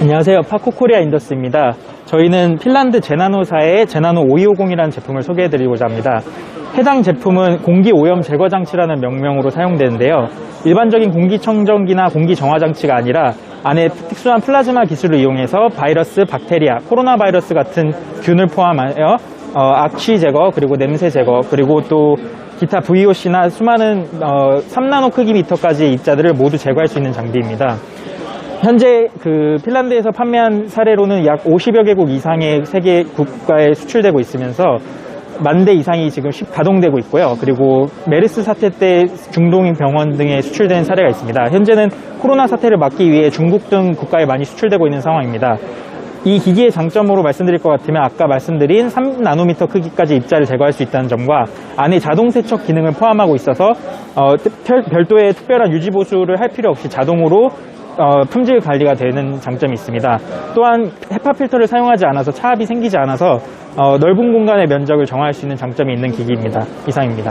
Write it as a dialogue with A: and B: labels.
A: 안녕하세요. 파코코리아 인더스입니다. 저희는 핀란드 제나노사의 제나노 5250이라는 제품을 소개해드리고자 합니다. 해당 제품은 공기 오염 제거 장치라는 명명으로 사용되는데요. 일반적인 공기청정기나 공기 정화 장치가 아니라 안에 특수한 플라즈마 기술을 이용해서 바이러스, 박테리아, 코로나 바이러스 같은 균을 포함하여 어, 악취 제거, 그리고 냄새 제거, 그리고 또 기타 VOC나 수많은 어, 3나노 크기 미터까지의 입자들을 모두 제거할 수 있는 장비입니다. 현재 그 핀란드에서 판매한 사례로는 약 50여 개국 이상의 세계 국가에 수출되고 있으면서 만 대 이상이 지금 시- 가동되고 있고요. 그리고 메르스 사태 때 중동인 병원 등에 수출된 사례가 있습니다. 현재는 코로나 사태를 막기 위해 중국 등 국가에 많이 수출되고 있는 상황입니다. 이 기기의 장점으로 말씀드릴 것 같으면 아까 말씀드린 3나노미터 크기까지 입자를 제거할 수 있다는 점과 안에 자동 세척 기능을 포함하고 있어서 어, 특- 별도의 특별한 유지 보수를 할 필요 없이 자동으로 어, 품질 관리가 되는 장점이 있습니다. 또한 헤파 필터를 사용하지 않아서 차압이 생기지 않아서 어, 넓은 공간의 면적을 정할 수 있는 장점이 있는 기기입니다. 이상입니다.